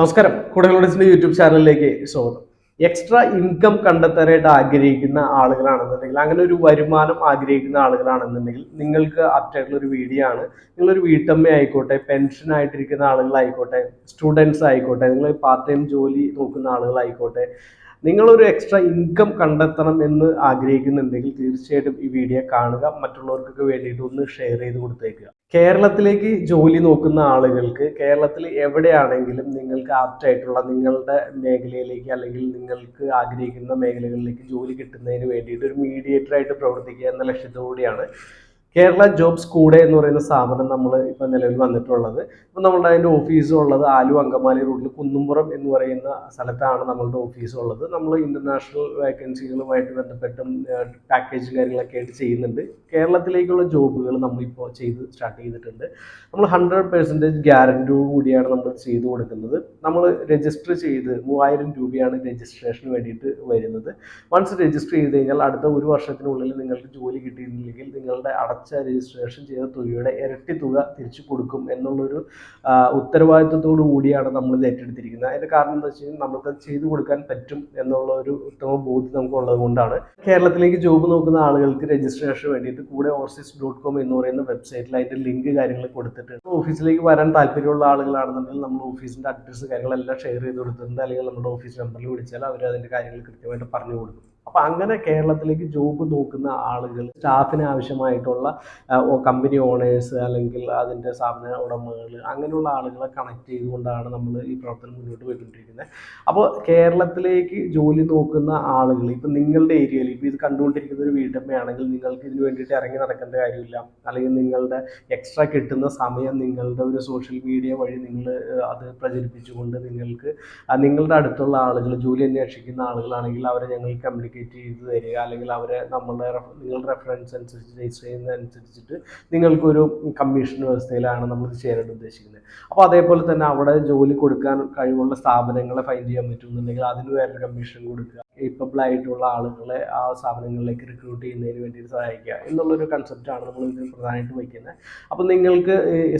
നമസ്കാരം. കുടകളുടെ യൂട്യൂബ് ചാനലിലേക്ക് സ്വാഗതം. എക്സ്ട്രാ ഇൻകം കണ്ടെത്താനായിട്ട് ആഗ്രഹിക്കുന്ന ആളുകളാണെന്നുണ്ടെങ്കിൽ അങ്ങനെ ഒരു വരുമാനം ആഗ്രഹിക്കുന്ന ആളുകളാണെന്നുണ്ടെങ്കിൽ നിങ്ങൾക്ക് ആപ്റ്റായിട്ടുള്ള ഒരു വീഡിയോ ആണ്. നിങ്ങളൊരു വീട്ടമ്മ ആയിക്കോട്ടെ പെൻഷൻ ആയിട്ടിരിക്കുന്ന ആളുകളായിക്കോട്ടെ സ്റ്റുഡൻസ് ആയിക്കോട്ടെ നിങ്ങൾ പാർട്ട് ടൈം ജോലി നോക്കുന്ന ആളുകളായിക്കോട്ടെ നിങ്ങളൊരു എക്സ്ട്രാ ഇൻകം കണ്ടെത്തണം എന്ന് ആഗ്രഹിക്കുന്നുണ്ടെങ്കിൽ തീർച്ചയായിട്ടും ഈ വീഡിയോ കാണുക. മറ്റുള്ളവർക്കൊക്കെ വേണ്ടിയിട്ട് ഒന്ന് ഷെയർ ചെയ്ത് കൊടുത്തേക്കുക. കേരളത്തിലേക്ക് ജോലി നോക്കുന്ന ആളുകൾക്ക് കേരളത്തിൽ എവിടെയാണെങ്കിലും നിങ്ങൾക്ക് ആപ്റ്റ് ആയിട്ടുള്ള നിങ്ങളുടെ മേഖലയിലേക്ക് അല്ലെങ്കിൽ നിങ്ങൾക്ക് ആഗ്രഹിക്കുന്ന മേഖലകളിലേക്ക് ജോലി കിട്ടുന്നതിന് വേണ്ടിയിട്ട് ഒരു മീഡിയേറ്റർ ആയിട്ട് പ്രവർത്തിക്കുക എന്ന ലക്ഷ്യത്തോടെയാണ് കേരള ജോബ്സ് കൂടെ എന്ന് പറയുന്ന സ്ഥാപനം നമ്മൾ ഇപ്പം നിലവിൽ വന്നിട്ടുള്ളത്. ഇപ്പം നമ്മളുടെ അതിന്റെ ഓഫീസ് ഉള്ളത് ആലു അങ്കമാലി റോഡിൽ കുന്നുംപുറം എന്ന് പറയുന്ന സ്ഥലത്താണ് നമ്മളുടെ ഓഫീസ് ഉള്ളത്. നമ്മൾ ഇന്റർനാഷണൽ വേക്കൻസികളുമായിട്ട് ബന്ധപ്പെട്ടും പാക്കേജും കാര്യങ്ങളൊക്കെ ആയിട്ട് ചെയ്യുന്നുണ്ട്. കേരളത്തിലേക്കുള്ള ജോബുകൾ നമ്മളിപ്പോൾ ചെയ്ത് സ്റ്റാർട്ട് ചെയ്തിട്ടുണ്ട്. നമ്മൾ ഹൺഡ്രഡ് പെർസെന്റേജ് ഗ്യാരന്റിയോട് കൂടിയാണ് നമ്മൾ ചെയ്തു കൊടുക്കുന്നത്. നമ്മൾ രജിസ്റ്റർ ചെയ്ത് മൂവായിരം രൂപയാണ് രജിസ്ട്രേഷന് വേണ്ടിയിട്ട് വരുന്നത്. വൺസ് രജിസ്റ്റർ ചെയ്ത് കഴിഞ്ഞാൽ അടുത്ത ഒരു വർഷത്തിനുള്ളിൽ നിങ്ങൾക്ക് ജോലി കിട്ടിയില്ലെങ്കിൽ നിങ്ങളുടെ അടച്ച രജിസ്ട്രേഷൻ ചെയ്ത തുകയുടെ ഇരട്ടി തുക തിരിച്ചു കൊടുക്കും എന്നുള്ളൊരു ഉത്തരവാദിത്വത്തോടു കൂടിയാണ് നമ്മൾ ഇത് ഏറ്റെടുത്തിരിക്കുന്നത്. അതിന്റെ കാരണം എന്താ വെച്ച് കഴിഞ്ഞാൽ നമുക്ക് ചെയ്തു കൊടുക്കാൻ പറ്റും എന്നുള്ള ഒരു ഉത്തമ ബോധ്യം നമുക്ക് ഉള്ളത് കൊണ്ടാണ്. കേരളത്തിലേക്ക് ജോബ് നോക്കുന്ന ആളുകൾക്ക് രജിസ്ട്രേഷന് വേണ്ടിയിട്ട് കൂടെ ഓർസിസ് ഡോട്ട് കോം എന്ന് പറയുന്ന വെബ്സൈറ്റിൽ അതിന്റെ ലിങ്ക് കാര്യങ്ങൾ കൊടുത്തിട്ടുണ്ട്. ഓഫീസിലേക്ക് വരാൻ താല്പര്യമുള്ള ആളുകളാണെന്നുണ്ടെങ്കിൽ നമ്മൾ ഓഫീസിന്റെ അഡ്രസ്സ് കാര്യങ്ങളെല്ലാം ഷെയർ ചെയ്ത് കൊടുത്തിട്ടുണ്ട്. അല്ലെങ്കിൽ നമ്മുടെ ഓഫീസ് നമ്പറിൽ വിളിച്ചാൽ അവർ അതിന്റെ കാര്യങ്ങൾ കൃത്യമായിട്ട് പറഞ്ഞു കൊടുക്കും. അപ്പൊ അങ്ങനെ കേരളത്തിലേക്ക് ജോബ് നോക്കുന്ന ആളുകൾ സ്റ്റാഫിന് ആവശ്യമായിട്ടുള്ള കമ്പനി ഓണേഴ്സ് അല്ലെങ്കിൽ അതിന്റെ സ്ഥാപന ഉടമകൾ അങ്ങനെയുള്ള ആളുകളെ കണക്ട് ചെയ്തുകൊണ്ടാണ് നമ്മൾ ഈ പ്രവർത്തനം മുന്നോട്ട് പോയിക്കൊണ്ടിരിക്കുന്നത്. അപ്പോൾ കേരളത്തിലേക്ക് ജോലി നോക്കുന്ന ആളുകൾ ഇപ്പം നിങ്ങളുടെ ഏരിയയിൽ ഇപ്പോൾ ഇത് കണ്ടുകൊണ്ടിരിക്കുന്ന ഒരു വീട്ടമ്മയാണെങ്കിൽ നിങ്ങൾക്ക് ഇതിന് വേണ്ടിയിട്ട് ഇറങ്ങി നടക്കേണ്ട കാര്യമില്ല. അല്ലെങ്കിൽ നിങ്ങളുടെ എക്സ്ട്രാ കിട്ടുന്ന സമയം നിങ്ങളുടെ ഒരു സോഷ്യൽ മീഡിയ വഴി നിങ്ങൾ അത് പ്രചരിപ്പിച്ചുകൊണ്ട് നിങ്ങൾക്ക് നിങ്ങളുടെ അടുത്തുള്ള ആളുകൾ ജോലി അന്വേഷിക്കുന്ന ആളുകളാണെങ്കിൽ അവരെ ഞങ്ങൾ കമ്മ്യൂണിക്കേറ്റ് ചെയ്ത് തരിക അല്ലെങ്കിൽ അവരെ നമ്മളുടെ നിങ്ങൾ റെഫറൻസ് അനുസരിച്ച് രജിസ്റ്റർ ചെയ്യുന്നതനുസരിച്ചിട്ട് നിങ്ങൾക്കൊരു കമ്മീഷൻ വ്യവസ്ഥയിലാണ് നമ്മൾ ചെയ്യാനായിട്ട് ഉദ്ദേശിക്കുന്നത്. അപ്പോൾ അതേപോലെ തന്നെ അവിടെ ജോലി കൊടുക്കാൻ കഴിവുള്ള സ്ഥാപനങ്ങളെ ഫൈൻഡ് ചെയ്യാൻ പറ്റുന്നുണ്ടെങ്കിൽ അതിന് വേറൊരു കമ്മീഷൻ കൊടുക്കുക. കേപ്പബിൾ ആയിട്ടുള്ള ആളുകളെ ആ സ്ഥാപനങ്ങളിലേക്ക് റിക്രൂട്ട് ചെയ്യുന്നതിന് വേണ്ടിയിട്ട് സഹായിക്കുക എന്നുള്ളൊരു കൺസെപ്റ്റാണ് നമ്മൾ ഇതിൽ പ്രധാനമായിട്ട് വയ്ക്കുന്നത് അപ്പോൾ നിങ്ങൾക്ക്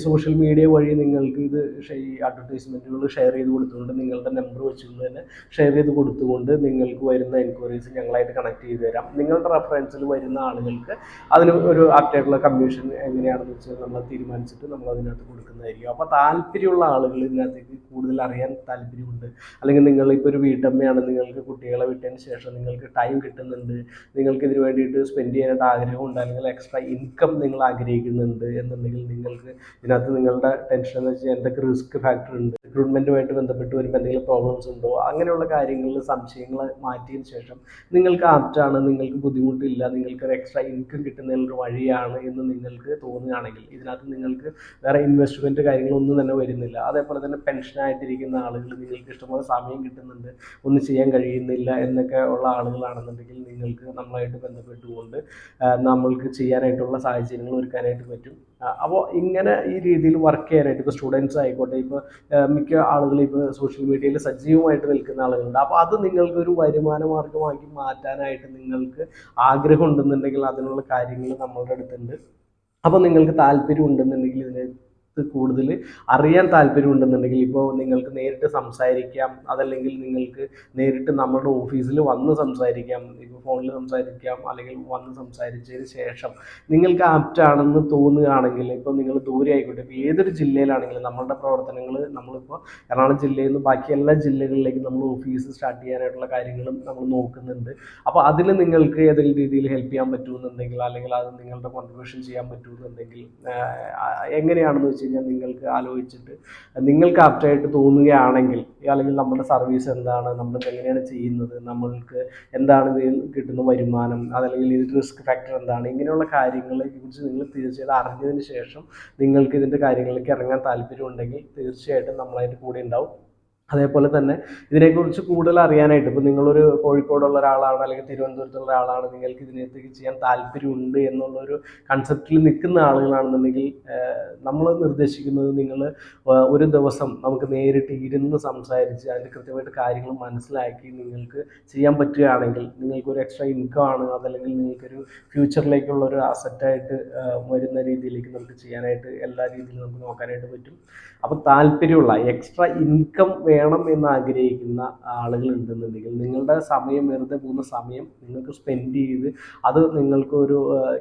സോഷ്യൽ മീഡിയ വഴി നിങ്ങൾക്ക് ഇത് ഈ അഡ്വർടൈസ്മെന്റുകൾ ഷെയർ ചെയ്ത് കൊടുത്തുകൊണ്ട് നിങ്ങളുടെ നമ്പർ വെച്ചുകൊണ്ട് തന്നെ ഷെയർ ചെയ്ത് കൊടുത്തുകൊണ്ട് നിങ്ങൾക്ക് വരുന്ന എൻക്വയറീസ് ഞങ്ങളായിട്ട് കണക്ട് ചെയ്ത് തരാം. നിങ്ങളുടെ റെഫറൻസിൽ വരുന്ന ആളുകൾക്ക് അതിന് ഒരു ആപ്റ്റായിട്ടുള്ള കമ്മീഷൻ എങ്ങനെയാണെന്ന് വെച്ചാൽ നമ്മൾ തീരുമാനിച്ചിട്ട് നമ്മൾ അതിനകത്ത് കൊടുക്കുന്നതായിരിക്കും. അപ്പോൾ താല്പര്യമുള്ള ആളുകൾ ഇതിനകത്തേക്ക് കൂടുതൽ അറിയാൻ താല്പര്യമുണ്ട്. അല്ലെങ്കിൽ നിങ്ങളിപ്പോൾ ഒരു വീട്ടമ്മയാണ് നിങ്ങൾക്ക് കുട്ടികളെ വിട്ടതിന് ശേഷം നിങ്ങൾക്ക് ടൈം കിട്ടുന്നുണ്ട്. നിങ്ങൾക്ക് ഇതിന് വേണ്ടിയിട്ട് സ്പെൻഡ് ചെയ്യാനായിട്ട് ആഗ്രഹമുണ്ട് അല്ലെങ്കിൽ എക്സ്ട്രാ ഇൻകം നിങ്ങൾ ആഗ്രഹിക്കുന്നുണ്ട് എന്നുണ്ടെങ്കിൽ നിങ്ങൾക്ക് ഇതിനകത്ത് നിങ്ങളുടെ ടെൻഷൻ എന്ന് വെച്ചാൽ എന്തൊക്കെ റിസ്ക് ഫാക്ടർ ഉണ്ട് റിക്രൂട്ട്മെന്റുമായിട്ട് ബന്ധപ്പെട്ട് വരുമ്പോൾ എന്തെങ്കിലും പ്രോബ്ലംസ് ഉണ്ടോ? അങ്ങനെയുള്ള കാര്യങ്ങളിൽ സംശയങ്ങൾ മാറ്റിയതിന് ശേഷം നിങ്ങൾക്ക് ആപ്റ്റാണ് നിങ്ങൾക്ക് ബുദ്ധിമുട്ടില്ല നിങ്ങൾക്ക് ഒരു എക്സ്ട്രാ ഇൻകം കിട്ടുന്നതിനൊരു വഴിയാണ് എന്ന് നിങ്ങൾക്ക് തോന്നുകയാണെങ്കിൽ ഇതിനകത്ത് നിങ്ങൾക്ക് വേറെ ഇൻവെസ്റ്റ്മെന്റ് കാര്യങ്ങളൊന്നും തന്നെ വരുന്നില്ല. അതേപോലെ തന്നെ പെൻഷനായിട്ടിരിക്കുന്ന ആളുകൾ നിങ്ങൾക്ക് ഇഷ്ടംപോലെ സമയം കിട്ടുന്നുണ്ട് ഒന്നും ചെയ്യാൻ കഴിയുന്നില്ല എന്നൊക്കെ ഉള്ള ആളുകളാണെന്നുണ്ടെങ്കിൽ നിങ്ങൾക്ക് നമ്മളായിട്ട് ബന്ധപ്പെട്ടുകൊണ്ട് നമ്മൾക്ക് ചെയ്യാനായിട്ടുള്ള സാഹചര്യങ്ങൾ ഒരുക്കാനായിട്ട് പറ്റും. അപ്പോൾ ഇങ്ങനെ ഈ രീതിയിൽ വർക്ക് ചെയ്യാനായിട്ട് ഇപ്പോൾ സ്റ്റുഡൻസ് ആയിക്കോട്ടെ ഇപ്പോൾ മിക്ക ആളുകൾ ഇപ്പോൾ സോഷ്യൽ മീഡിയയിൽ സജീവമായിട്ട് നിൽക്കുന്ന ആളുകളുണ്ട്. അപ്പോൾ അത് നിങ്ങൾക്ക് ഒരു വരുമാന മാർഗമാക്കി മാറ്റാനായിട്ട് നിങ്ങൾക്ക് ആഗ്രഹം ഉണ്ടെന്നുണ്ടെങ്കിൽ അതിനുള്ള കാര്യങ്ങൾ നമ്മളുടെ അടുത്തുണ്ട്. അപ്പോൾ നിങ്ങൾക്ക് താല്പര്യം ഉണ്ടെന്നുണ്ടെങ്കിൽ ഇതിനെ കൂടുതൽ അറിയാൻ താല്പര്യം ഉണ്ടെന്നുണ്ടെങ്കിൽ ഇപ്പോൾ നിങ്ങൾക്ക് നേരിട്ട് സംസാരിക്കാം. അതല്ലെങ്കിൽ നിങ്ങൾക്ക് നേരിട്ട് നമ്മുടെ ഓഫീസിൽ വന്ന് സംസാരിക്കാം. ഇപ്പോൾ ഫോണിൽ സംസാരിക്കാം അല്ലെങ്കിൽ വന്ന് സംസാരിച്ചതിന് ശേഷം നിങ്ങൾക്ക് ആപ്റ്റ് ആണെന്ന് തോന്നുകയാണെങ്കിൽ ഇപ്പോൾ നിങ്ങൾ ദൂരെ ആയിക്കോട്ടെ ഇപ്പോൾ ഏതൊരു ജില്ലയിലാണെങ്കിലും നമ്മളുടെ പ്രവർത്തനങ്ങൾ നമ്മളിപ്പോൾ എറണാകുളം ജില്ലയിൽ നിന്ന് ബാക്കി എല്ലാ ജില്ലകളിലേക്കും നമ്മൾ ഓഫീസ് സ്റ്റാർട്ട് ചെയ്യാനായിട്ടുള്ള കാര്യങ്ങളും നമ്മൾ നോക്കുന്നുണ്ട്. അപ്പോൾ അതിൽ നിങ്ങൾക്ക് ഏതെങ്കിലും രീതിയിൽ ഹെൽപ്പ് ചെയ്യാൻ പറ്റുമെന്നുണ്ടെങ്കിൽ അല്ലെങ്കിൽ അത് നിങ്ങളുടെ കോൺട്രിബ്യൂഷൻ ചെയ്യാൻ പറ്റുമെന്നുണ്ടെങ്കിൽ എങ്ങനെയാണെന്ന് വെച്ച് കഴിഞ്ഞാൽ നിങ്ങൾക്ക് ആലോചിച്ചിട്ട് നിങ്ങൾക്ക് ആപ്റ്റായിട്ട് തോന്നുകയാണെങ്കിൽ അല്ലെങ്കിൽ നമ്മുടെ സർവീസ് എന്താണ് നമ്മൾ എങ്ങനെയാണ് ചെയ്യുന്നത് നമ്മൾക്ക് എന്താണ് ഇതിൽ കിട്ടുന്ന വരുമാനം അതല്ലെങ്കിൽ ഇത് റിസ്ക് ഫാക്ടർ എന്താണ് ഇങ്ങനെയുള്ള കാര്യങ്ങളെ കുറിച്ച് നിങ്ങൾ തീർച്ചയായിട്ടും അറിഞ്ഞതിന് ശേഷം നിങ്ങൾക്ക് ഇതിന്റെ കാര്യങ്ങളിലേക്ക് ഇറങ്ങാൻ താല്പര്യമുണ്ടെങ്കിൽ തീർച്ചയായിട്ടും നമ്മളായിട്ട് കൂടെ ഉണ്ടാവും. അതേപോലെ തന്നെ ഇതിനെക്കുറിച്ച് കൂടുതൽ അറിയാനായിട്ട് ഇപ്പോൾ നിങ്ങളൊരു കോഴിക്കോടുള്ള ഒരാളാണ് അല്ലെങ്കിൽ തിരുവനന്തപുരത്തുള്ള ഒരാളാണ് നിങ്ങൾക്ക് ഇതിനകത്തേക്ക് ചെയ്യാൻ താല്പര്യമുണ്ട് എന്നുള്ളൊരു കൺസെപ്റ്റിൽ നിൽക്കുന്ന ആളുകളാണെന്നുണ്ടെങ്കിൽ നമ്മൾ നിർദ്ദേശിക്കുന്നത് നിങ്ങൾ ഒരു ദിവസം നമുക്ക് നേരിട്ട് ഇരുന്ന് സംസാരിച്ച് അതിന്റെ കൃത്യമായിട്ട് കാര്യങ്ങൾ മനസ്സിലാക്കി നിങ്ങൾക്ക് ചെയ്യാൻ പറ്റുകയാണെങ്കിൽ നിങ്ങൾക്കൊരു എക്സ്ട്രാ ഇൻകം ആണ് അതല്ലെങ്കിൽ നിങ്ങൾക്കൊരു ഫ്യൂച്ചറിലേക്കുള്ള ഒരു അസറ്റായിട്ട് വരുന്ന രീതിയിലേക്ക് നമുക്ക് ചെയ്യാനായിട്ട് എല്ലാ രീതിയിലും നമുക്ക് നോക്കാനായിട്ട് പറ്റും. അപ്പോൾ താല്പര്യമുള്ള എക്സ്ട്രാ ഇൻകം വേണം എന്ന് ആഗ്രഹിക്കുന്ന ആളുകൾ ഉണ്ടെന്നുണ്ടെങ്കിൽ നിങ്ങളുടെ സമയം വെറുതെ പോകുന്ന സമയം നിങ്ങൾക്ക് സ്പെൻഡ് ചെയ്ത് അത് നിങ്ങൾക്ക് ഒരു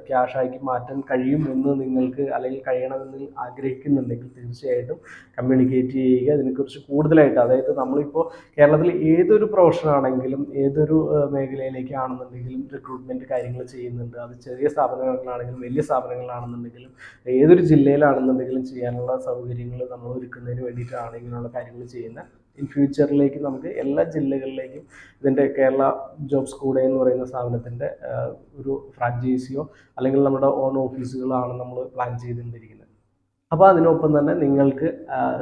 ക്യാഷ് ആക്കി മാറ്റാൻ കഴിയും എന്ന് നിങ്ങൾക്ക് അല്ലെങ്കിൽ കഴിയണമെന്ന് ആഗ്രഹിക്കുന്നുണ്ടെങ്കിൽ തീർച്ചയായിട്ടും കമ്മ്യൂണിക്കേറ്റ് ചെയ്യുക. ഇതിനെക്കുറിച്ച് കൂടുതലായിട്ട് അതായത് നമ്മളിപ്പോൾ കേരളത്തിൽ ഏതൊരു പ്രൊഫഷൻ ആണെങ്കിലും ഏതൊരു മേഖലയിലേക്കാണെന്നുണ്ടെങ്കിലും റിക്രൂട്ട്മെന്റ് കാര്യങ്ങൾ ചെയ്യുന്നുണ്ട്. അത് ചെറിയ സ്ഥാപനങ്ങളിലാണെങ്കിലും വലിയ സ്ഥാപനങ്ങളിലാണെന്നുണ്ടെങ്കിലും ഏതൊരു ജില്ലയിലാണെന്നുണ്ടെങ്കിലും ചെയ്യാനുള്ള സൗകര്യങ്ങൾ നമ്മൾ ഒരുക്കുന്നതിന് വേണ്ടിയിട്ടാണ് ഇങ്ങനെയുള്ള കാര്യങ്ങൾ ചെയ്യുന്നത്. ഇൻ ഫ്യൂച്ചറിലേക്ക് നമുക്ക് എല്ലാ ജില്ലകളിലേക്കും ഇതിന്റെ കേരള ജോബ്സ് കൂടെ എന്ന് പറയുന്ന സ്ഥാപനത്തിന്റെ ഒരു ഫ്രാഞ്ചൈസിയോ അല്ലെങ്കിൽ നമ്മുടെ ഓൺ ഓഫീസുകളാണ് നമ്മൾ പ്ലാൻ ചെയ്തുകൊണ്ടിരിക്കുന്നത്. അപ്പോൾ അതിനൊപ്പം തന്നെ നിങ്ങൾക്ക്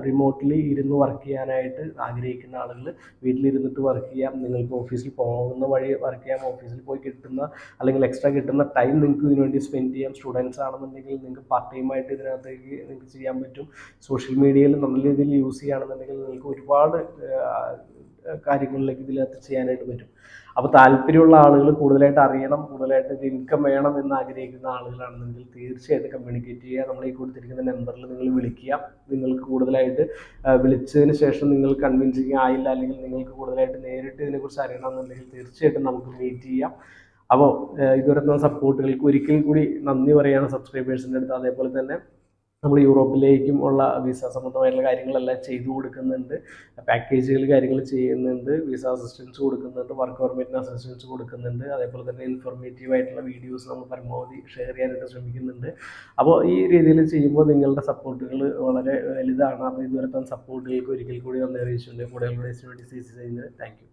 റിമോട്ട്ലി ഇരുന്ന് വർക്ക് ചെയ്യാനായിട്ട് ആഗ്രഹിക്കുന്ന ആളുകൾ വീട്ടിലിരുന്നിട്ട് വർക്ക് ചെയ്യാം. നിങ്ങൾക്ക് ഓഫീസിൽ പോകുന്ന വഴി വർക്ക് ചെയ്യാം. ഓഫീസിൽ പോയി കിട്ടുന്ന അല്ലെങ്കിൽ എക്സ്ട്രാ കിട്ടുന്ന ടൈം നിങ്ങൾക്ക് ഇതിനു വേണ്ടി സ്പെൻഡ് ചെയ്യാം. സ്റ്റുഡൻസ് ആണെന്നുണ്ടെങ്കിൽ നിങ്ങൾക്ക് പാർട്ട് ടൈമായിട്ട് ഇതിനകത്തേക്ക് നിങ്ങൾക്ക് ചെയ്യാൻ പറ്റും. സോഷ്യൽ മീഡിയയിൽ നല്ല രീതിയിൽ യൂസ് ചെയ്യുകയാണെന്നുണ്ടെങ്കിൽ നിങ്ങൾക്ക് ഒരുപാട് കാര്യങ്ങളിലേക്ക് ഇതിനകത്ത് ചെയ്യാനായിട്ട് പറ്റും. അപ്പോൾ താല്പര്യമുള്ള ആളുകൾ കൂടുതലായിട്ട് അറിയണം കൂടുതലായിട്ട് ഇത് ഇൻകം വേണം എന്ന് ആഗ്രഹിക്കുന്ന ആളുകളാണെന്നുണ്ടെങ്കിൽ തീർച്ചയായിട്ടും കമ്മ്യൂണിക്കേറ്റ് ചെയ്യുക. നമ്മൾ ഈ കൊടുത്തിരിക്കുന്ന നമ്പറിൽ നിങ്ങൾ വിളിക്കുക. നിങ്ങൾക്ക് കൂടുതലായിട്ട് വിളിച്ചതിന് ശേഷം നിങ്ങൾ കൺവിൻസിങ് ആയില്ല അല്ലെങ്കിൽ നിങ്ങൾക്ക് കൂടുതലായിട്ട് നേരിട്ട് ഇതിനെക്കുറിച്ച് അറിയണമെന്നുണ്ടെങ്കിൽ തീർച്ചയായിട്ടും നമുക്ക് മീറ്റ് ചെയ്യാം. അപ്പോൾ ഇതുവരെ സപ്പോർട്ടുകൾക്ക് ഒരിക്കൽ കൂടി നന്ദി പറയുകയാണ് സബ്സ്ക്രൈബേഴ്സിന്റെ അടുത്ത്. അതേപോലെ തന്നെ നമ്മൾ യൂറോപ്പിലേക്കും ഉള്ള വിസ സംബന്ധമായിട്ടുള്ള കാര്യങ്ങളെല്ലാം ചെയ്തു കൊടുക്കുന്നുണ്ട്. പാക്കേജുകൾ കാര്യങ്ങൾ ചെയ്യുന്നുണ്ട്. വിസ അസിസ്റ്റൻസ് കൊടുക്കുന്നുണ്ട്. വർക്ക് പെർമിറ്റിന് അസിസ്റ്റൻസ് കൊടുക്കുന്നുണ്ട്. അതേപോലെ തന്നെ ഇൻഫോർമേറ്റീവ് ആയിട്ടുള്ള വീഡിയോസ് നമ്മൾ പരമാവധി ഷെയർ ചെയ്യാനായിട്ട് ശ്രമിക്കുന്നുണ്ട്. അപ്പോൾ ഈ രീതിയിൽ ചെയ്യുമ്പോൾ നിങ്ങളുടെ സപ്പോർട്ടുകൾ വളരെ വലുതാണ്. അപ്പോൾ ഇതുവരെ തന്നെ സപ്പോർട്ടുകൾക്ക് ഒരിക്കൽ കൂടി നന്ദി അറിയിച്ചുകൊണ്ട് കൂടുതൽ വേണ്ടി ചെയ്യുന്നത് താങ്ക് യു